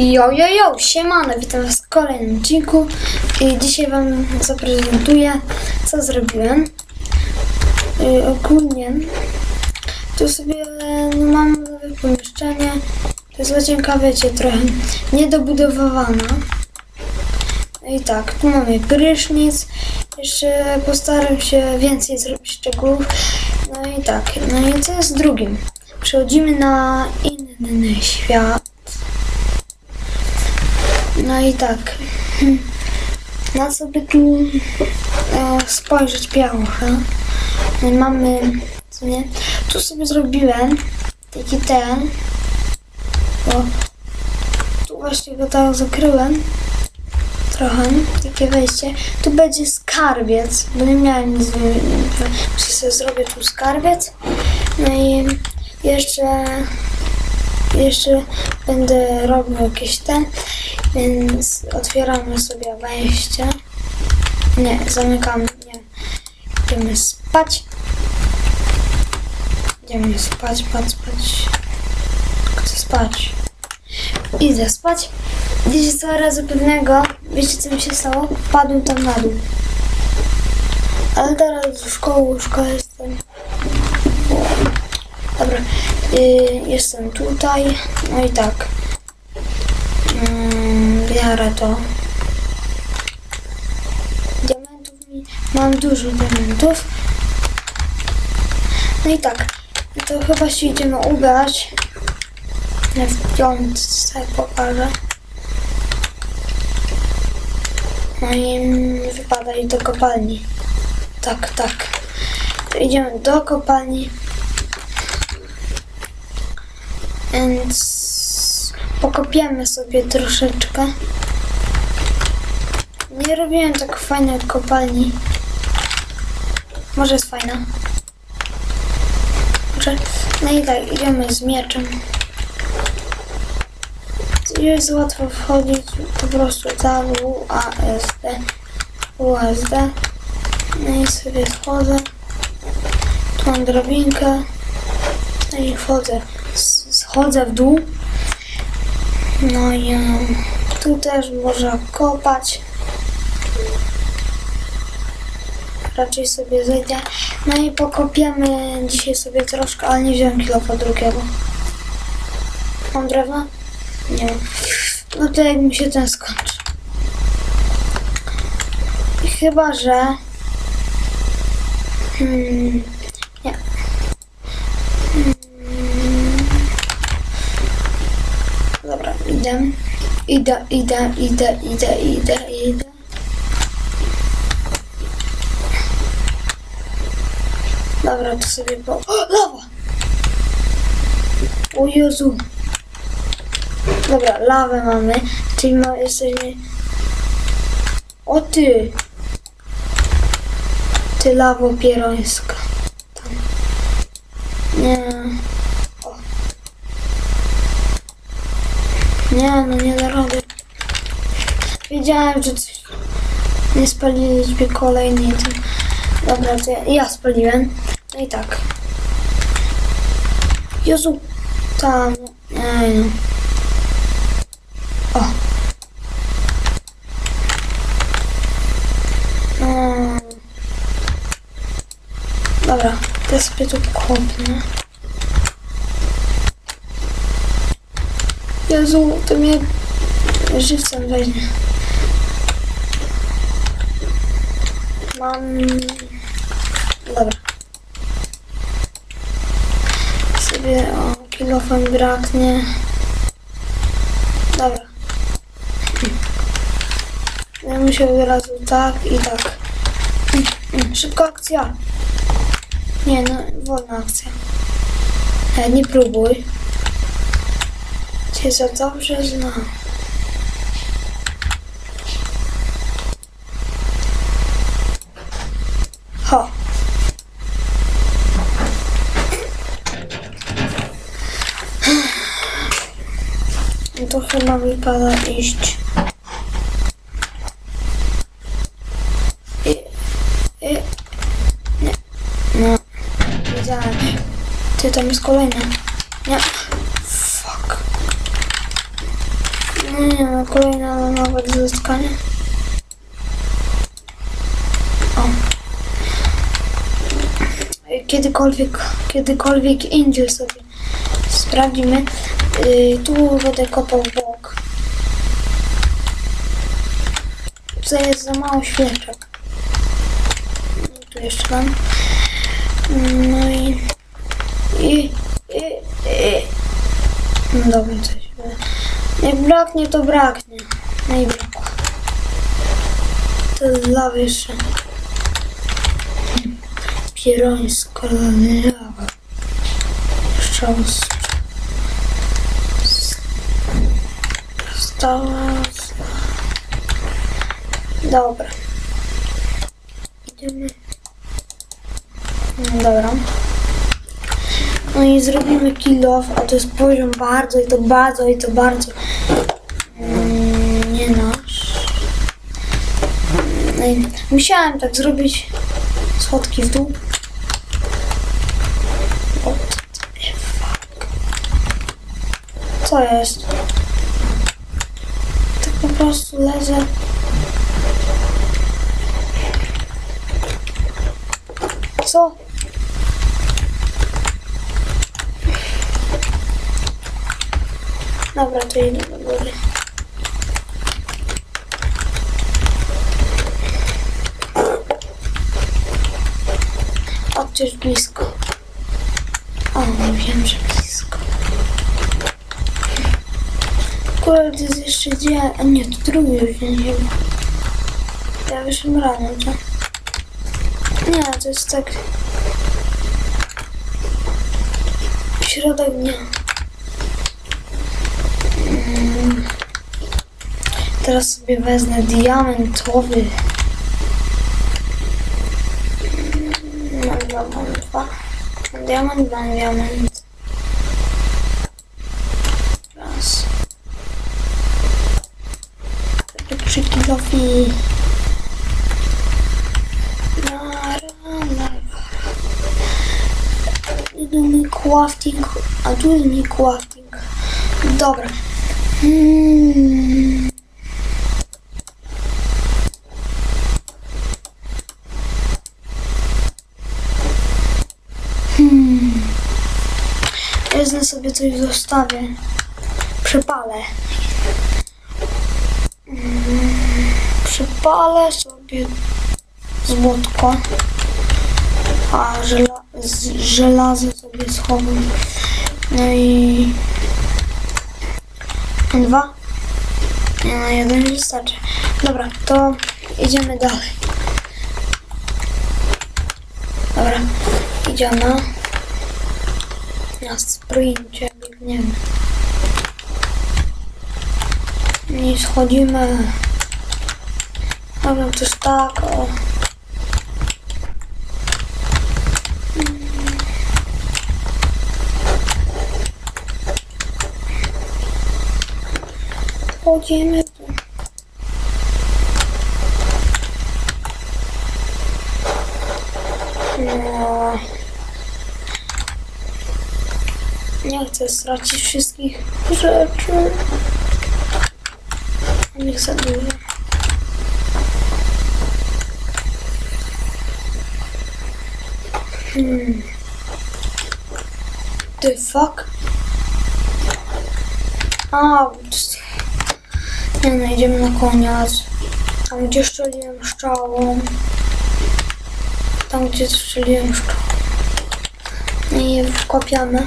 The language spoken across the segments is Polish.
Jo, jo, jo, siemano, witam was w kolejnym odcinku i dzisiaj wam zaprezentuję, co zrobiłem. Yy, ogólnie, tu sobie no, mam nowe pomieszczenie, to jest łazienka, wiecie, trochę niedobudowana. No i tak, tu mamy prysznic, jeszcze postaram się więcej zrobić szczegółów. No i tak, no i co jest drugim? Przechodzimy na inny świat. No i tak. Na co by tu e, spojrzeć białcha? No mamy, co nie? Tu sobie zrobiłem taki ten. O, tu właśnie go tak zakryłem. Trochę, takie wejście. Tu będzie skarbiec, bo nie miałem nic, czy sobie zrobię tu skarbiec. No i jeszcze jeszcze będę robił jakieś ten, więc otwieramy sobie wejście. Nie, zamykamy, nie. Idziemy spać. Idziemy spać, spać, spać. Chcę spać. Idę spać. Wiecie co, razu pewnego, wiecie co mi się stało? Padłem tam na dół. Ale teraz w szkoły, szkoła jestem. Dobra, y, jestem tutaj. No i tak. Mm, biorę to. Diamentów mi. Mam dużo diamentów. No i tak. To chyba się idziemy ubrać. W piątce pokażę. No i wypada i do kopalni. Tak, tak. To idziemy do kopalni. Więc pokopiemy sobie troszeczkę. Nie robiłem tak fajnej kopalni. Może jest fajna. Może... No i tak, idziemy z mieczem. Jest łatwo wchodzić po prostu za WASD. USD. No i sobie wchodzę. Tu mam drabinkę. No i wchodzę schodzę w dół. No i tu też można kopać. Raczej sobie zejdę. No i pokopiemy dzisiaj sobie troszkę, ale nie wziąłem kilofa drugiego. Mam drewno? Nie. No to jak mi się ten skończy. Chyba, że... Hmm, nie. Dobra, idę. Idę, idę, idę, idę, idę, idę. Dobra, to sobie po... O, lawa! O Jezu! Dobra, lawę mamy, czyli ma, jesteśmy... O ty! Ty lawo pierońska. Nie... Nie, no nie da rady. Wiedziałem, że coś nie spaliliśmy kolejny ten. Dobra, to ja, ja spaliłem. No i tak. Jezu, tam. Ej, no. O. Mm. Dobra, ja sobie tu kopnę. Jezu, to mnie żywcem weźmie. Mam... Dobra. Sobie o kilofem braknie. Dobra. Ja musiał od razu tak i tak. Szybka akcja. Nie, no, wolna akcja. E, nie próbuj cię za dobrze znam. Ho. To chyba wypada iść. No. Ty, tam jest kolejny. Nie. No no kolejna nowe do zyskania. O. Kiedykolwiek, kiedykolwiek indziej sobie sprawdzimy. Yy, tu będę kopał bok. Tutaj jest za mało świeczek. Tu jeszcze mam. No i... I... I... i. No dobra, coś. Braknie, to braknie. No i brakło. To jest dla wyższe. Pierońsko lawa. Szczos. Stała. Dobra. Idziemy. No Dobra. No i zrobimy kill off, a to jest poziom bardzo i to bardzo i to bardzo mm, nie nasz. No i musiałem tak zrobić schodki w dół. Co jest? Tak po prostu lezę. Co? Dobra, to idę do góry. Chociaż blisko. O, wiem, że blisko. Kurde, to jest jeszcze gdzie? A nie, to drugi już nie wiem. Ja wyszłam rano, co? Nie, to jest tak... Środek dnia. Teraz sobie wezmę diamentowy. Mam dwa, mam dwa. Diament, mam diament. Raz. Trzy kilofi. Crafting, a tu jest mi crafting. Dobra. Hmm. Hmm. Wezmę sobie coś zostawię. Przypalę. Mm. Przypalę sobie złotko. A żela żelazo sobie schowam. No i Dwa? Nie, no jeden nie wystarczy. Dobra, to idziemy dalej. Dobra, idziemy. Na sprincie biegniemy. I schodzimy. Dobra, to jest tak, o. Chodzimy tu. No. Nie chcę stracić wszystkich rzeczy. Nie chcę dużo. Hmm. The fuck? A, nie no, idziemy na koniec. Tam gdzie strzeliłem strzałą. Tam gdzie strzeliłem strzałą. I wkopiamy.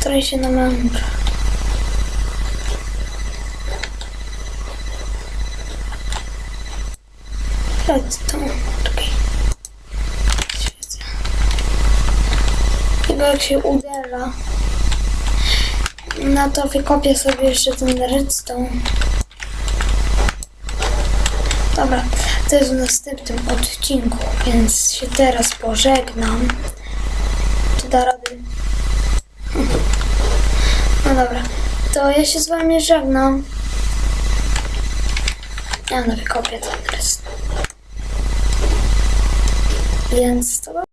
Trochę się namęczę. Redstone. Czekaj. Świecę. Chyba jak się uderza, no to wykopię sobie jeszcze ten redstone. Dobra, to jest w następnym odcinku, więc się teraz pożegnam. Czy da rady? No dobra, to ja się z wami żegnam. Ja no wykopię ten redstone. Więc to